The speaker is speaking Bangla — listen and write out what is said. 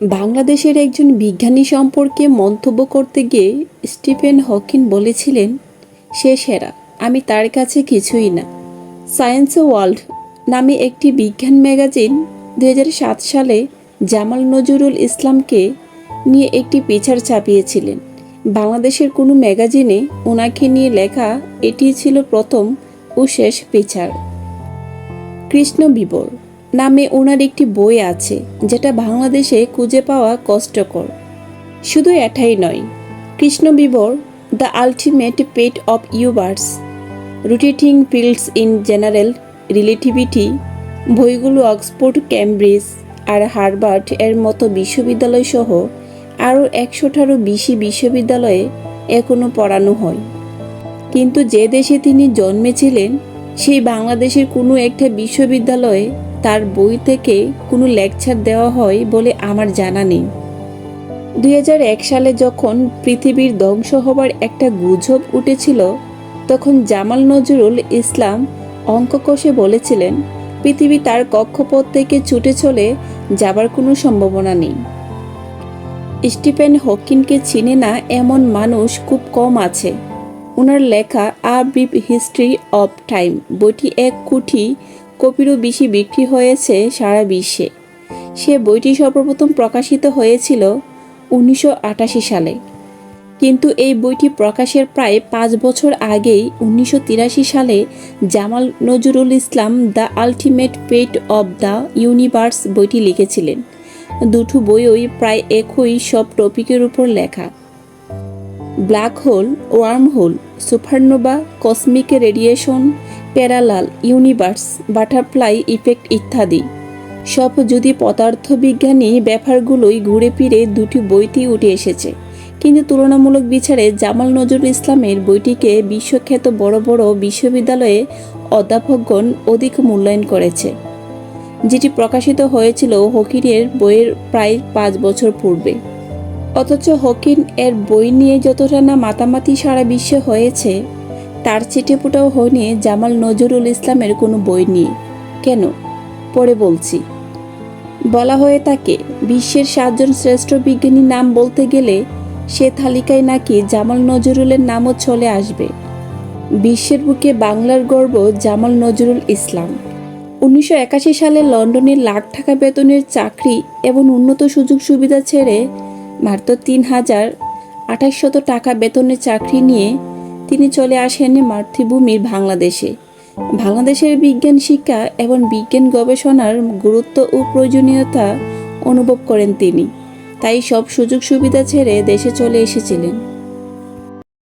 বাংলাদেশের একজন বিজ্ঞানী সম্পর্কে মন্তব্য করতে গিয়ে স্টিফেন হকিন বলেছিলেন, সে সেরা, আমি তার কাছে কিছুই না। সায়েন্স ওয়ার্ল্ড নামে একটি বিজ্ঞান ম্যাগাজিন দু হাজার সাত সালে জামাল নজরুল ইসলামকে নিয়ে একটি পিকচার ছাপিয়েছিলেন বাংলাদেশের কোনো ম্যাগাজিনে ওনাকে নিয়ে লেখা এটি ছিল প্রথম ও শেষ পিকচার কৃষ্ণ বিবর নামে ওনার একটি বই আছে, যেটা বাংলাদেশে খুঁজে পাওয়া কষ্টকর। শুধু এটাই নয়, কৃষ্ণ বিবর the ultimate fate of universe rotating fields in general relativity, বইগুলো অক্সফোর্ড ক্যামব্রিজ আর হার্ভার্ড এর মতো বিশ্ববিদ্যালয় সহ আরও একশোটারও বেশি বিশ্ববিদ্যালয়ে এখনও পড়ানো হয়। কিন্তু যে দেশে তিনি জন্মেছিলেন সেই বাংলাদেশের কোনো একটা বিশ্ববিদ্যালয়ে তার বই থেকে কোনো লেকচার দেওয়া হয় বলে আমার জানা নেই। দু হাজার এক সালে যখন পৃথিবীর ধ্বংস হবার একটা গুজব উঠেছিল, তখন জামাল নজরুল ইসলাম অঙ্ক কষে বলেছিলেন, পৃথিবী তার কক্ষপথ থেকে ছুটে চলে যাবার কোনো সম্ভাবনা নেই। স্টিফেন হকিনকে চিনে না এমন মানুষ খুব কম আছে। ওনার লেখা a brief history of time. বইটি এক কোটি কপিরও বেশি বিক্রি হয়েছে সারা বিশ্বে। সে বইটি সর্বপ্রথম প্রকাশিত হয়েছিল উনিশশো আটাশি সালে। কিন্তু এই বইটি প্রকাশের প্রায় পাঁচ বছর আগেই উনিশশো তিরাশি সালে Jamal Nazrul Islam the ultimate fate of the universe বইটি লিখেছিলেন। দুটো বইই প্রায় একই সব টপিকের উপর লেখা। Black hole, wormhole, supernova, cosmic radiation, parallel universe, butterfly effect ইত্যাদি। সব যদি পদার্থবিজ্ঞানী ব্যাপারগুলোই ঘুরে ফিরে দুটি বইটি উঠে এসেছে। কিন্তু তুলনামূলক বিচারে জামাল নজরুল ইসলামের বইটিকে বিশ্বখ্যাত বড় বড় বিশ্ববিদ্যালয়ে অধ্যাপকগণ অধিক মূল্যায়ন করেছে। যেটি প্রকাশিত হয়েছিল হকিরের বইয়ের প্রায় পাঁচ বছর পূর্বে। অথচ হকিন এর বই নিয়ে যতটা না মাতামাতি সারা বিশ্বে হয়েছে, তার চিঠেপুটাও হয়নি জামাল নজরুল ইসলামের কোনো বই নিয়ে। কেন? পরে বলছি। বলা হয়ে থাকে বিশ্বের সাতজন শ্রেষ্ঠ বিজ্ঞানীর নাম বলতে গেলে সে তালিকায় নাকি জামাল নজরুলের নামও চলে আসবে। বিশ্বের বুকে বাংলার গর্ব জামাল নজরুল ইসলাম। উনিশশো একাশি সালে লন্ডনের লাখ টাকা বেতনের চাকরি এবং উন্নত সুযোগ সুবিধা ছেড়ে মাত্র তিন হাজার আঠাশশত টাকা বেতনের চাকরি নিয়ে তিনি চলে আসেন মাতৃভূমির বাংলাদেশে। বাংলাদেশের বিজ্ঞান, শিক্ষা এবং বিজ্ঞান গবেষণার গুরুত্ব ও প্রয়োজনীয়তা অনুভব করেন তিনি। তাই সব সুযোগ সুবিধা ছেড়ে দেশে চলে এসেছিলেন।